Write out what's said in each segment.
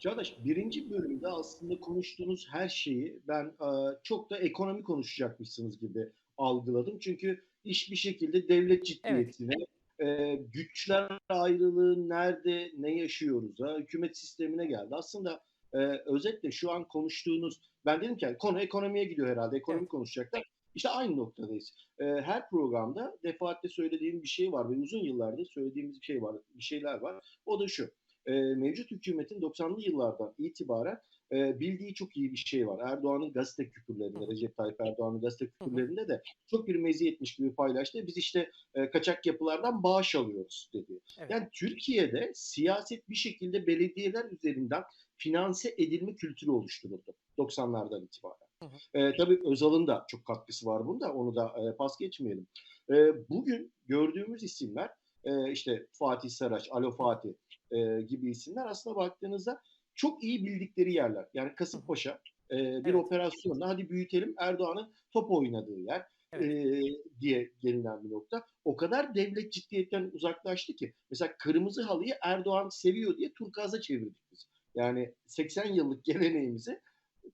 Çağdaş, birinci bölümde aslında konuştuğunuz her şeyi ben e, çok da ekonomi konuşacakmışsınız gibi algıladım. Çünkü iş bir şekilde devlet Evet. ciddiyetine, e, güçler ayrılığı nerede, ne yaşıyoruz, ha, hükümet sistemine geldi. Aslında e, özetle şu an konuştuğunuz, ben dedim ki yani konu ekonomiye gidiyor herhalde, ekonomi Evet. konuşacaklar. İşte aynı noktadayız. E, her programda defaatle söylediğim bir şey var ve uzun yıllardır söylediğimiz bir şey var, bir şeyler var. O da şu e, mevcut hükümetin 90'lı yıllardan itibaren e, bildiği çok iyi bir şey var. Erdoğan'ın gazete küpürlerinde, Recep Tayyip Erdoğan'ın gazete küpürlerinde de çok bir meziyetmiş gibi paylaştı. Biz işte e, kaçak yapılardan bağış alıyoruz dedi. Evet. Yani Türkiye'de siyaset bir şekilde belediyeler üzerinden finanse edilme kültürü oluşturuldu 90'lardan itibaren. Hı hı. E, tabii Özal'ın da çok katkısı var bunda, onu da e, pas geçmeyelim. E, bugün gördüğümüz isimler e, işte Fatih Saraç, Alo Fatih e, gibi isimler aslında baktığınızda çok iyi bildikleri yerler. Yani Kasımpaşa e, bir Evet. operasyonla hadi büyütelim Erdoğan'ın top oynadığı yer Evet. e, diye gelinen bir nokta. O kadar devlet ciddiyetten uzaklaştı ki mesela kırmızı halıyı Erdoğan seviyor diye turkuaza çevirdik biz. Yani 80 yıllık geleneğimizi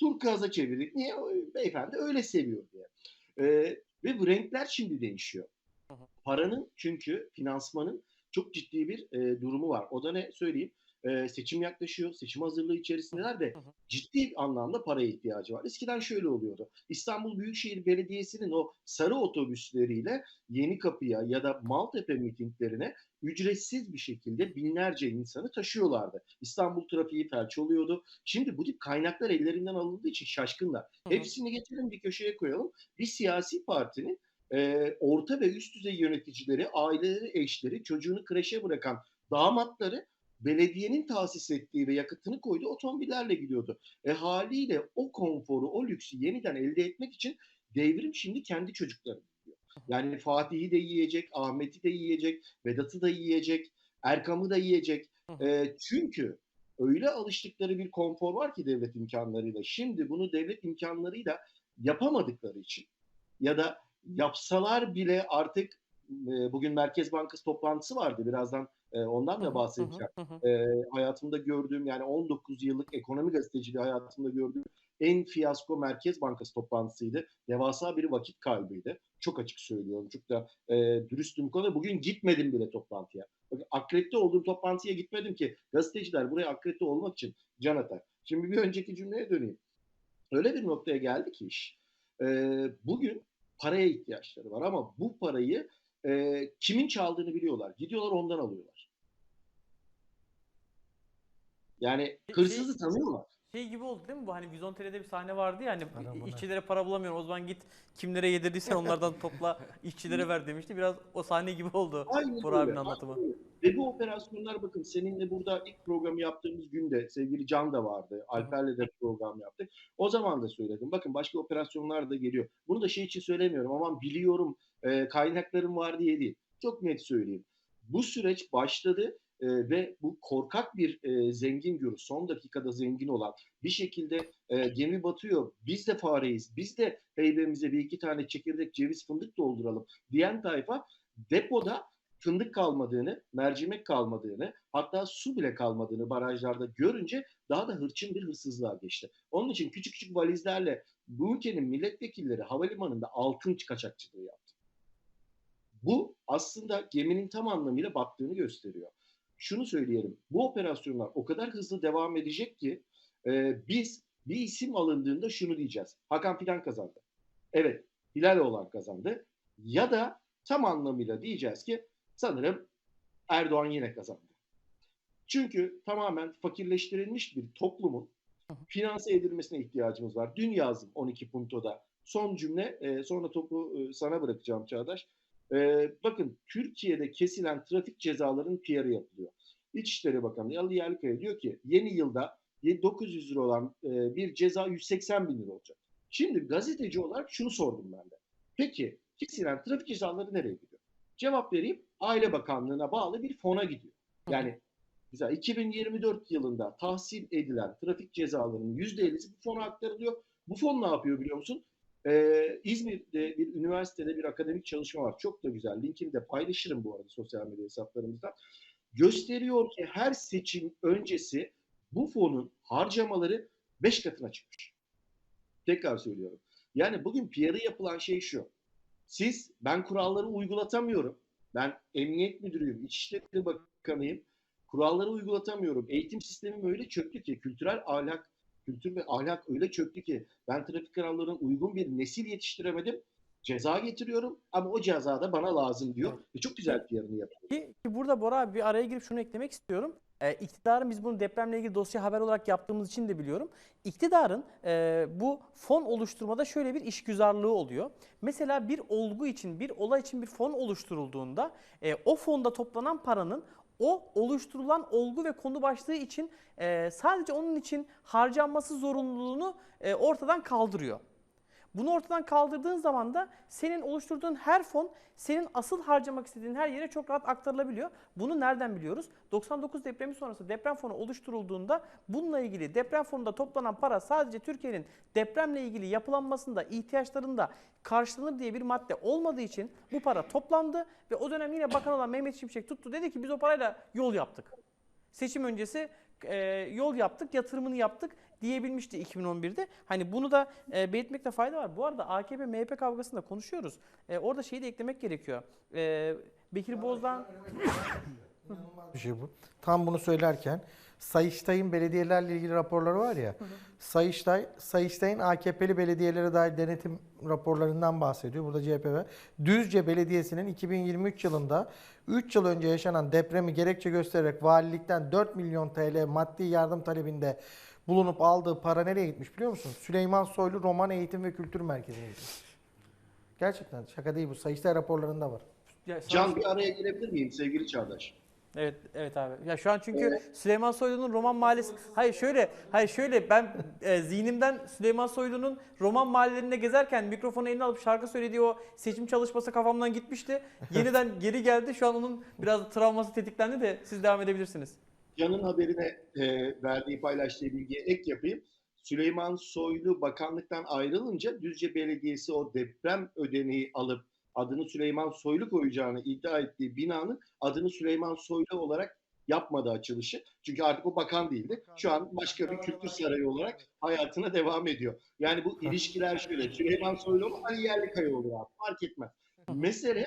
turkuaza çevirdik. Niye? Beyefendi öyle seviyor diye. E, ve bu renkler şimdi değişiyor. Paranın çünkü finansmanın çok ciddi bir e, durumu var. O da ne söyleyeyim? E, seçim yaklaşıyor. Seçim hazırlığı içerisindeler ve ciddi anlamda paraya ihtiyacı var. Eskiden şöyle oluyordu. İstanbul Büyükşehir Belediyesi'nin o sarı otobüsleriyle Yeni Kapı'ya ya da Maltepe mitinglerine ücretsiz bir şekilde binlerce insanı taşıyorlardı. İstanbul trafiği felç oluyordu. Şimdi bu tip kaynaklar ellerinden alındığı için şaşkınlar. Hepsini getirin bir köşeye koyalım. Bir siyasi partinin e, orta ve üst düzey yöneticileri, aileleri, eşleri, çocuğunu kreşe bırakan damatları belediyenin tahsis ettiği ve yakıtını koyduğu otomobillerle gidiyordu. E haliyle o konforu, o lüksü yeniden elde etmek için devrim şimdi kendi çocuklarını yiyor. Yani Fatih'i de yiyecek, Ahmet'i de yiyecek, Vedat'ı da yiyecek, Erkam'ı da yiyecek. E, çünkü öyle alıştıkları bir konfor var ki devlet imkanlarıyla. Şimdi bunu devlet imkanlarıyla yapamadıkları için ya da yapsalar bile artık e, bugün Merkez Bankası toplantısı vardı. Birazdan e, ondan da bahsedeceğim. hı. Hı hı. E, hayatımda gördüğüm yani 19 yıllık ekonomi gazeteciliği hayatımda gördüğüm en fiyasko Merkez Bankası toplantısıydı. Devasa bir vakit kaybıydı. Çok açık söylüyorum. Çok da e, dürüstüm konuda. Bugün gitmedim bile toplantıya. Bakın akredite olduğum toplantıya gitmedim ki gazeteciler buraya akredite olmak için can atar. Şimdi bir önceki cümleye döneyim. Öyle bir noktaya geldi ki iş. E, bugün paraya ihtiyaçları var ama bu parayı e, kimin çaldığını biliyorlar. Gidiyorlar ondan alıyorlar. Yani hırsızı tanıyorlar. Şey gibi oldu değil mi bu? Hani Vizontere'de bir sahne vardı ya hani Arabana. işçilere para bulamıyorum o zaman git kimlere yedirdiysen onlardan topla işçilere ver demişti. Biraz o sahne gibi oldu Aynen Bora abinin anlatımı. aynen. Ve bu operasyonlar bakın seninle burada ilk programı yaptığımız günde sevgili Can da vardı. Alper'le de program yaptık. O zaman da söyledim. Bakın başka operasyonlar da geliyor. Bunu da şey için söylemiyorum. Aman biliyorum e, kaynaklarım var diye değil. Çok net söyleyeyim. Bu süreç başladı e, ve bu korkak bir e, zengin güruh, son dakikada zengin olan bir şekilde e, gemi batıyor. Biz de fareyiz. Biz de heybemize bir iki tane çekirdek ceviz fındık dolduralım diyen tayfa depoda fındık kalmadığını, mercimek kalmadığını, hatta su bile kalmadığını barajlarda görünce daha da hırçın bir hırsızlığa geçti. Onun için küçük küçük valizlerle bu ülkenin milletvekilleri havalimanında altın kaçakçılığı yaptı. Bu aslında geminin tam anlamıyla battığını gösteriyor. Şunu söyleyelim, bu operasyonlar o kadar hızlı devam edecek ki e, biz bir isim alındığında şunu diyeceğiz. Hakan Fidan kazandı. Evet, Hilaloğlan kazandı. Ya da tam anlamıyla diyeceğiz ki sanırım Erdoğan yine kazandı. Çünkü tamamen fakirleştirilmiş bir toplumun finanse edilmesine ihtiyacımız var. Dün yazdım 12 puntoda. Son cümle, e, sonra topu e, sana bırakacağım Çağdaş. E, bakın Türkiye'de kesilen trafik cezalarının PR'ı yapılıyor. İçişleri Bakanı Ali Yerlikaya diyor ki yeni yılda 900 lira olan e, bir ceza 180 bin lira olacak. Şimdi gazeteci olarak şunu sordum ben de. Peki kesilen trafik cezaları nereye gidiyor? Cevap vereyim. Aile Bakanlığı'na bağlı bir fona gidiyor. Yani Mesela 2024 yılında tahsil edilen trafik cezalarının %50'si bu fona aktarılıyor. Bu fon ne yapıyor biliyor musun? Ee, İzmir'de bir üniversitede bir akademik çalışma var. Çok da güzel. Linkini de paylaşırım bu arada sosyal medya hesaplarımızda. Gösteriyor ki her seçim öncesi bu fonun harcamaları 5 katına çıkmış. Tekrar söylüyorum. Yani bugün PR'ı yapılan şey şu. Siz, ben kuralları uygulatamıyorum. Ben emniyet müdürüyüm, İçişleri Bakanıyım. Kuralları uygulatamıyorum. Eğitim sistemim öyle çöktü ki, kültürel ahlak, kültür ve ahlak öyle çöktü ki ben trafik kurallarına uygun bir nesil yetiştiremedim. Ceza getiriyorum ama o ceza da bana lazım diyor. Ve çok güzel PR'ını yapıyor. Ki, ki burada Bora abi bir araya girip şunu eklemek istiyorum. Ee, iktidarın biz bunu depremle ilgili dosya haber olarak yaptığımız için de biliyorum. İktidarın e, bu fon oluşturmada şöyle bir işgüzarlığı oluyor. Mesela bir olgu için, bir olay için bir fon oluşturulduğunda e, o fonda toplanan paranın o oluşturulan olgu ve konu başlığı için e, sadece onun için harcanması zorunluluğunu e, ortadan kaldırıyor. Bunu ortadan kaldırdığın zaman da senin oluşturduğun her fon senin asıl harcamak istediğin her yere çok rahat aktarılabiliyor. Bunu nereden biliyoruz? 99 depremi sonrası deprem fonu oluşturulduğunda bununla ilgili deprem fonunda toplanan para sadece Türkiye'nin depremle ilgili yapılanmasında, ihtiyaçlarında karşılanır diye bir madde olmadığı için bu para toplandı ve o dönem yine bakan olan Mehmet Şimşek tuttu dedi ki biz o parayla yol yaptık. Seçim öncesi e, yol yaptık, yatırımını yaptık diyebilmişti 2011'de. Hani bunu da e, belirtmekte fayda var. Bu arada AKP MHP kavgasında konuşuyoruz. E, orada şeyi de eklemek gerekiyor. E, Bekir Bozdağ bir şey bu. Tam bunu söylerken Sayıştay'ın belediyelerle ilgili raporları var ya. Sayıştay, Sayıştay'ın AKP'li belediyelere dair denetim raporlarından bahsediyor. Burada CHP ve Düzce Belediyesi'nin 2023 yılında 3 yıl önce yaşanan depremi gerekçe göstererek valilikten 4 milyon TL maddi yardım talebinde bulunup aldığı para nereye gitmiş biliyor musun? Süleyman Soylu Roman Eğitim ve Kültür Merkezi'ne gitmiş. Gerçekten şaka değil bu. Sayıştay raporlarında var. Ya, Can bir araya girebilir miyim sevgili Çağdaş? Evet, evet abi. Ya şu an çünkü Süleyman Soylu'nun Roman Mahallesi... Hayır şöyle, hayır şöyle ben e, zihnimden Süleyman Soylu'nun Roman mahallelerinde gezerken mikrofonu eline alıp şarkı söylediği o seçim çalışması kafamdan gitmişti. Yeniden geri geldi. Şu an onun biraz travması tetiklendi de siz devam edebilirsiniz. Can'ın haberine e, verdiği paylaştığı bilgiye ek yapayım. Süleyman Soylu bakanlıktan ayrılınca Düzce Belediyesi o deprem ödeneği alıp adını Süleyman Soylu koyacağını iddia ettiği binanın adını Süleyman Soylu olarak yapmadı açılışı. Çünkü artık o bakan değildi. Şu an başka bir kültür sarayı olarak hayatına devam ediyor. Yani bu ilişkiler şöyle. Süleyman Soylu mu Ali Yerlikaya olur abi. Fark etmez. Mesele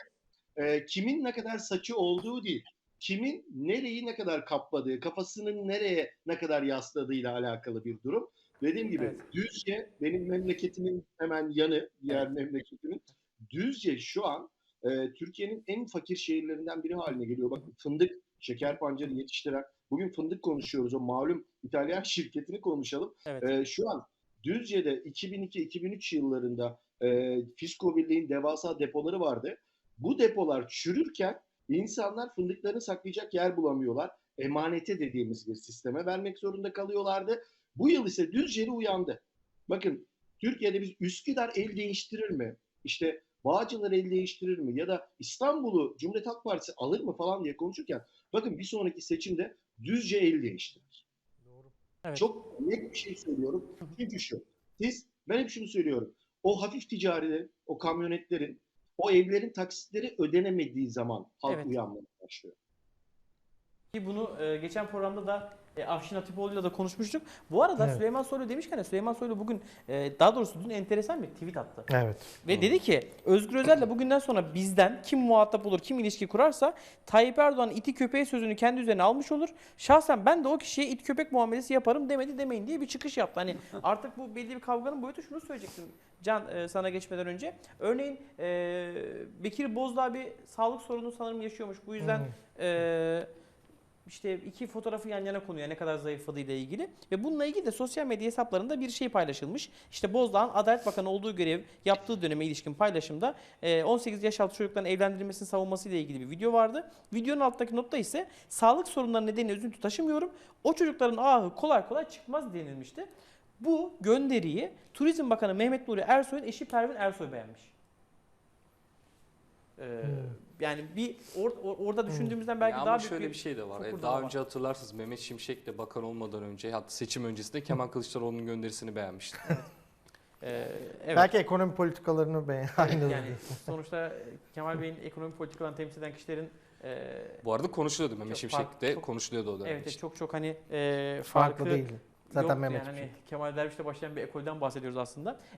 e, kimin ne kadar saçı olduğu değil kimin nereyi ne kadar kapladığı, kafasının nereye ne kadar yasladığıyla alakalı bir durum. Dediğim gibi Evet. Düzce benim memleketimin hemen yanı, diğer memleketimin. Düzce şu an e, Türkiye'nin en fakir şehirlerinden biri haline geliyor. Bakın fındık, şeker pancarı yetiştiren, bugün fındık konuşuyoruz. O malum İtalyan şirketini konuşalım. Evet. E, şu an Düzce'de 2002-2003 yıllarında e, Fisko Birliği'nin devasa depoları vardı. Bu depolar çürürken İnsanlar fındıklarını saklayacak yer bulamıyorlar. Emanete dediğimiz bir sisteme vermek zorunda kalıyorlardı. Bu yıl ise Düzce'li uyandı. Bakın Türkiye'de biz Üsküdar el değiştirir mi? İşte Bağcılar el değiştirir mi? Ya da İstanbul'u Cumhuriyet Halk Partisi alır mı falan diye konuşurken bakın bir sonraki seçimde Düzce el değiştirir. Evet. Çok net bir şey söylüyorum. Çünkü şu. Siz, ben hep şunu söylüyorum. O hafif ticarilerin, o kamyonetlerin, o evlerin taksitleri ödenemediği zaman halk Evet. uyanmaya başlıyor. Ki bunu e, geçen programda da e, Afşin Hatipoğlu'yla da konuşmuştuk. Bu arada Evet. Süleyman Soylu demişken de Süleyman Soylu bugün e, daha doğrusu dün enteresan bir tweet attı. Evet. Ve dedi ki Özgür Özel de bugünden sonra bizden kim muhatap olur, kim ilişki kurarsa Tayyip Erdoğan iti köpeği sözünü kendi üzerine almış olur. Şahsen ben de o kişiye it köpek muamelesi yaparım demedi demeyin diye bir çıkış yaptı. Hani artık bu belli bir kavganın boyutu şunu söyleyecektim Can e, sana geçmeden önce. Örneğin e, Bekir Bozdağ bir sağlık sorunu sanırım yaşıyormuş. Bu yüzden e, işte iki fotoğrafı yan yana konuyor ne kadar zayıfladığı ile ilgili. Ve bununla ilgili de sosyal medya hesaplarında bir şey paylaşılmış. İşte Bozdağ'ın Adalet Bakanı olduğu görev yaptığı döneme ilişkin paylaşımda e, 18 yaş altı çocukların evlendirilmesinin savunması ile ilgili bir video vardı. Videonun alttaki notta ise sağlık sorunları nedeniyle üzüntü taşımıyorum. O çocukların ahı kolay kolay çıkmaz denilmişti. Bu gönderiyi Turizm Bakanı Mehmet Nuri Ersoy'un eşi Pervin Ersoy beğenmiş. Ee, Yani bir or- or- orada düşündüğümüzden belki Ya daha ama büyük şöyle bir şey de var. E, daha var. önce hatırlarsınız Mehmet Şimşek de bakan olmadan önce hatta seçim öncesinde Kemal Kılıçdaroğlu'nun gönderisini beğenmişti. Ee, evet. Belki ekonomi politikalarını beğen. Yani sonuçta Kemal Bey'in ekonomi politikalarını temsil eden kişilerin e, Bu arada konuşuluyordu Mehmet Şimşek de çok- konuşuluyordu o dönem evet için. çok çok hani e, farklı, Farklı değil. Zaten Mehmet yani. Şimşek. Hani Kemal Derviş'le başlayan bir ekolden bahsediyoruz aslında.